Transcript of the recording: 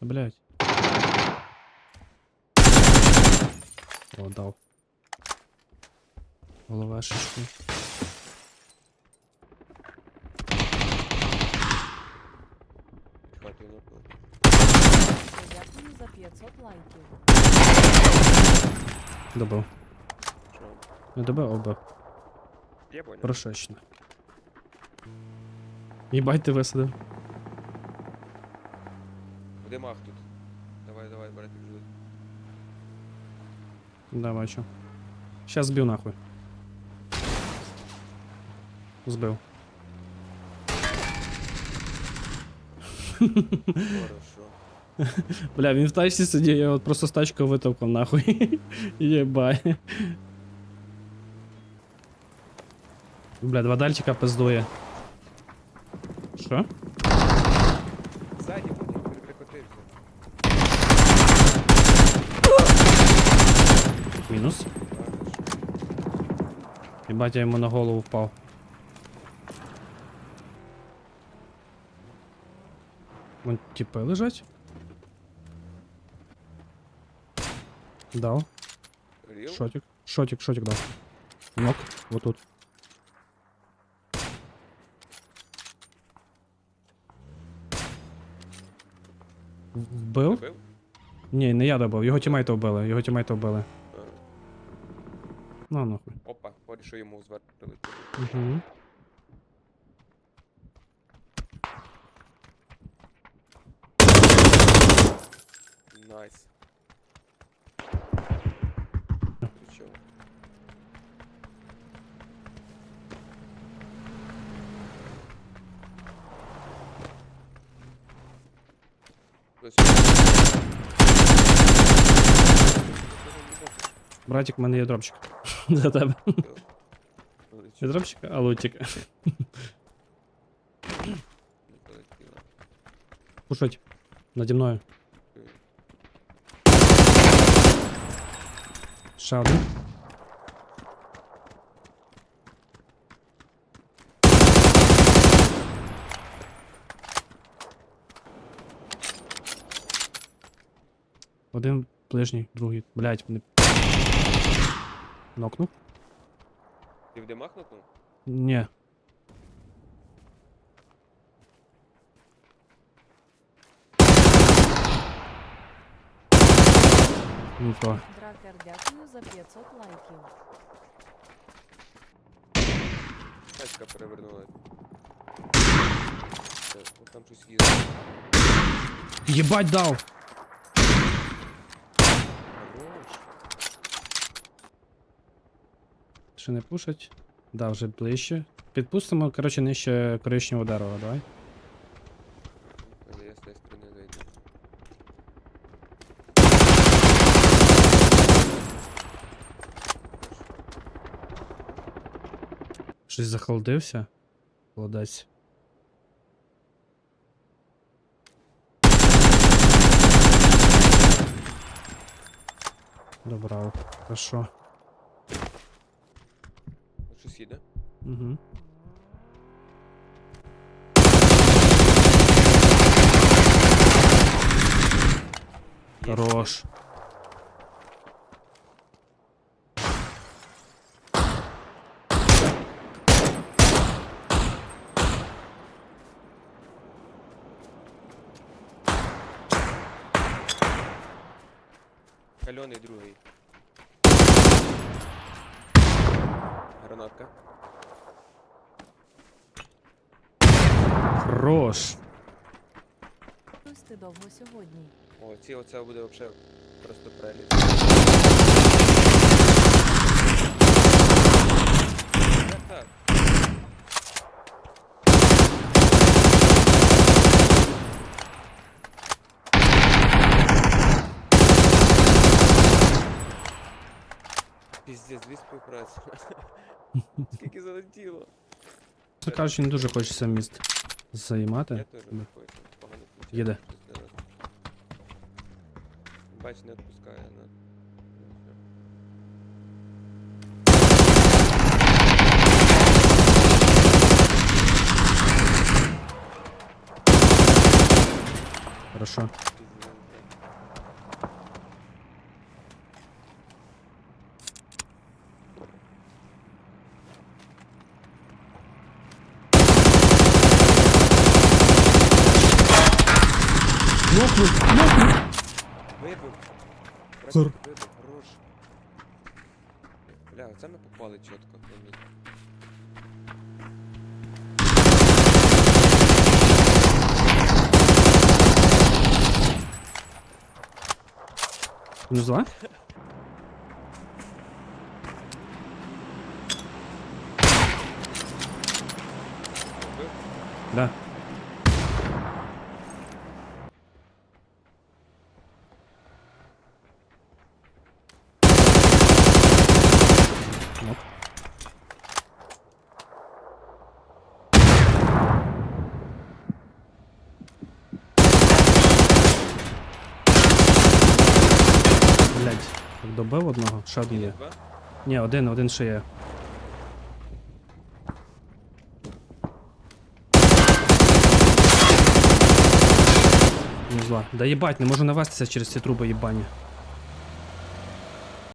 Блять. О, дав. Головешечку. Напав. Дякую за 500 лайків. Добив. Не добив. Я понял. Прошечно. Їбать ти висадив. В димах тут. Давай, давай, братик, жди. Да, бачу. Щас збив нахуй. Збив. Хорошо. Бля, він в тачці сидів, я от просто з тачкою витовкав нахуй. Єбай. Бля, два дальчика пиздує. Що? Мінус. Хорошо. Єбать, я йому на голову впав. Вон тіпи лежать. Дав. Шотик. Шотик, шотик дав. Нок, вот тут. Вбив? Бив? Ні, не я добив, його тімейти вбили, його тімейти вбили. А. Ну нахуй. Опа, порішив йому зверху прилетіти. Угу. Найс. Чого? Братик, в мене є дропчик. За тебе. Дропчик, а лутик. Пушать. Наді мною. Ще один. Один ближній, другий. Блять, не. Нокнув? Ти в димах нокнув? Ні. Ну то. Дракер, дякую за 500 лайків. Тачка перевернула. Це, от Там щось їде. Єбать дав! Ще не пушать. Да, вже ближче. Підпустимо, коротше, нижче коричневого дерева, давай. Я з тієї сторони зайду. Щось захолодився. Холодець. Добрав. Хорошо. От щось їде. Угу. Є Хорош. Кальоний другий. Гранатка. Хорош. Ось ти довго сьогодні. О, ці оце буде взагалі просто прелість. Як так? Піздець, дві співпраці. Скільки залетіло? Це кажучи, не дуже хочеться міст Я займати. теж не хочу. Погано включаю. Їде. щось для нас. Бач, не відпускає на. Ну, всё. Хорошо. Нокнув, нокнув. Вибив. Хор- хорош. Бля, оце ми попали чітко. мій. Мінус два? Да. Блять, так добив одного, ще один є. Ні, один, один ще є. Не зла. Да їбать, не можу навестися через ці труби їбані.